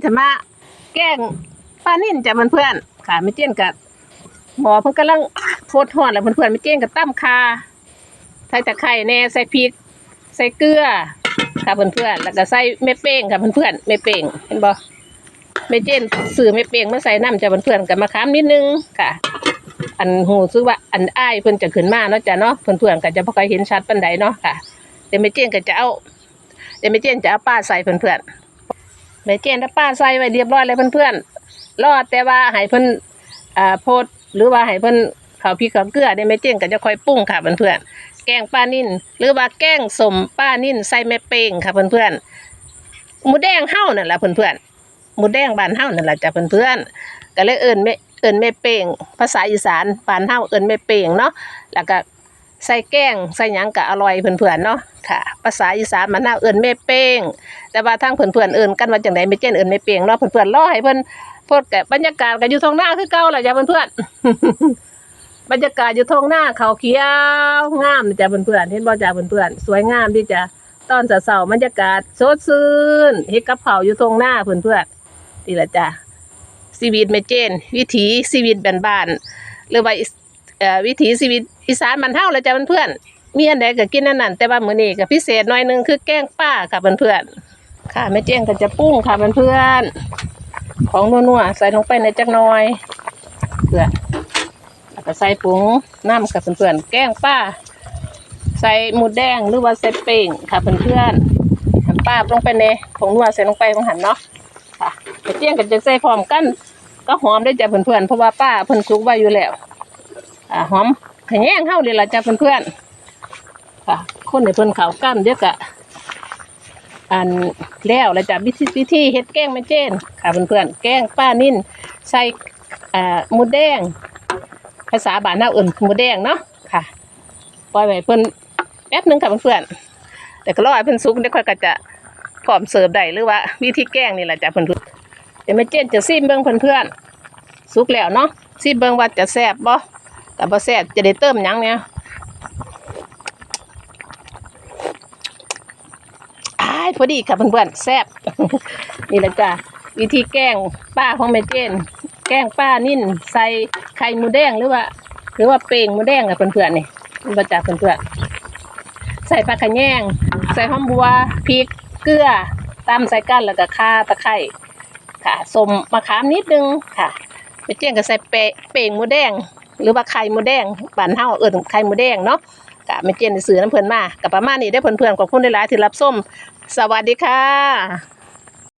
จะมาแกล้งป้านิ่นจ้ะเพื่อนๆค่ะไม่เจียนกับหมอเพิ่นกำลังโพดหอดแล้วเพื่อนๆไม่เจียนกับตั้มคาใส่ตะไคร้แน่ใส่พริกใส่เกลือค่ะเพื่อนๆแล้วก็ใส่เม็ดเป้งค่ะเพื่อนๆเม็ดเป้งเห็นบ่ไม่เจียนซื้อเม็ดเป้งมาใส่น้ำจ้ะเพื่อนๆกับมะขามนิดนึงค่ะ อันหูซื้อว่าอันอ้ายเพิ่อนจะขึ้นมาเนาะจ้ะเนาะเพื่อนๆก็จะบ่ค่อยเห็นชัดปานใดเนาะค่ะเดี๋ยวไม่เจียนก็จะเอาเดี๋ยวไม่เจียนจะเอาป้าใส่เพื่อนๆ แม่เจนถ้าป้าใส่ไว้เรียบร้อยเลยเพื่อนๆรอดแต่ว่าให้เพิ่นอ่าโพดหรือว่าให้เพิ่นเขาพริกเขาเกลือได้แม่เจนก็จะค่อยปรุงค่ะเพื่อนๆแกงป้านิ่นหรือว่าแกงสมป้านิ่นใส่แม่เป้งค่ะเพื่อนๆหมูแดงเฮานั่นล่ะเพื่อนๆหมูแดงบานเฮานั่นล่ะจ้ะเพื่อนๆก็เลยเอิ้นแม่เอิ้นแม่เป้งภาษาอีสานบานเฮาเอิ้นแม่เป้งเนาะแล้วก็ ใส่แกงใส่หยังก็อร่อยเพื่อนๆเนาะค่ะ ภาษาอีสานมันเฮาเอิ้นแม่เป้ง แต่ว่าทางเพื่อนๆเอิ้นกันว่าจังไดไม่เจนเอิ้นไม่เปียงเนาะเพื่อนๆรอให้เพิ่อนพดกับบรรยากาศก็อยู่ทงหน้าคือเก่าแหละจ้ะเพื่อนๆบรรยากาศอยู่ทงหน้าเขาเขียวงามจ้ะเพื่อนๆเห็นบ่จ้ะเพื่อนๆสวยงามดีจ้ะตอนเช้าๆบรรยากาศสดชื่นเฮ็ดกับข้าอยู่ทงหน้าเพื่อนๆนี่แหละจ้ะชีวิตแม่เจน วิถีชีวิตบ้านๆหรือว่า เอ่อวิถีชีวิตอีสานมันเฮาแหละจ้ะเพื่อนๆมีอันใดก็กินอันนั้นแต่ว่ามื้อนี้ก็พิเศษหน่อยหนึงคือแกงป่าค่ะเพื่อนๆค่ะแม่เจียงก็จะปุ้งค่ะเพื่อนๆของนัวๆใส่ลงไปในจักหน้อยเพื่อแล้วก็ใส่ผงน้ำค่ะเพื่อนๆแกงป้าใส่หมูแดงหรือว่าใส่เป่งค่ะเพื่อนๆหั่นป้าลงไปในผงนัวใส่ลงไปของหันเนาะค่ะแม่เจียงก็จะใส่พร้อมกันก็หอมได้จ้ะเพื่อนๆเพราะว่าป้าเพิ่นสุกไว้อยู่แล้ว อ่าหอมขะแยงเฮาเลยล่ะจ้ะเพื่อนๆค่ะคนในเพิ่นเขากั้มเดี๋ยวกะอันแล้วแล้วจ้ะวิธีวิธีเฮ็ดแกงแม่เจนค่ะเพื่อนๆแกงป้านิ่นใส่อ่าหมูแดง ภาษาบ้านเฮาเอิ้นหมูแดงเนาะค่ะปล่อยไว้เพิ่นแป๊บหนึงค่ะเพื่อนๆแต่ก็รอให้เพิ่นสุกเดี๋ยวค่อยก็จะพร้อมเสิร์ฟได้หรือว่าวิธีแกงนี่แหละจ้ะเพื่อนๆเดี๋ยวแม่เจนจะซิมเบิ่งเพื่อนๆสุกแล้วเนาะซิมเบิ่งว่าจะแซ่บบ่ ถ้าบ่แซ่บจะได้เติมยังเนี่ยอ้ายพอดีค่ะเพื่อนๆแซ่บนี่แหละจ้ะวิธีแกงป้าของแม่เจน แกงป้านิ่นใส่ไข่หมูแดงหรือว่า หรือว่าเป่งหมูแดงค่ะเพื่อนๆนี่นี่ประจ้ะเพื่อนๆใส่ปลาขะแยงใส่หอมบัวพริกเกลือตำใส่กันแล้วก็ข่าตะไคร้ค่ะสมมะขามนิดนึงค่ะแม่เจนก็ใส่เปะเป่งหมูแดง หรือว่าไข่หมูแดงบานเฮาเอิ้นไข่หมูแดงเนาะกะไม่เจนซื้อน้ำเพิ่นมากับประมาณนี้ได้เพื่อนๆขอบคุณหลายๆที่รับส้มสวัสดีค่ะ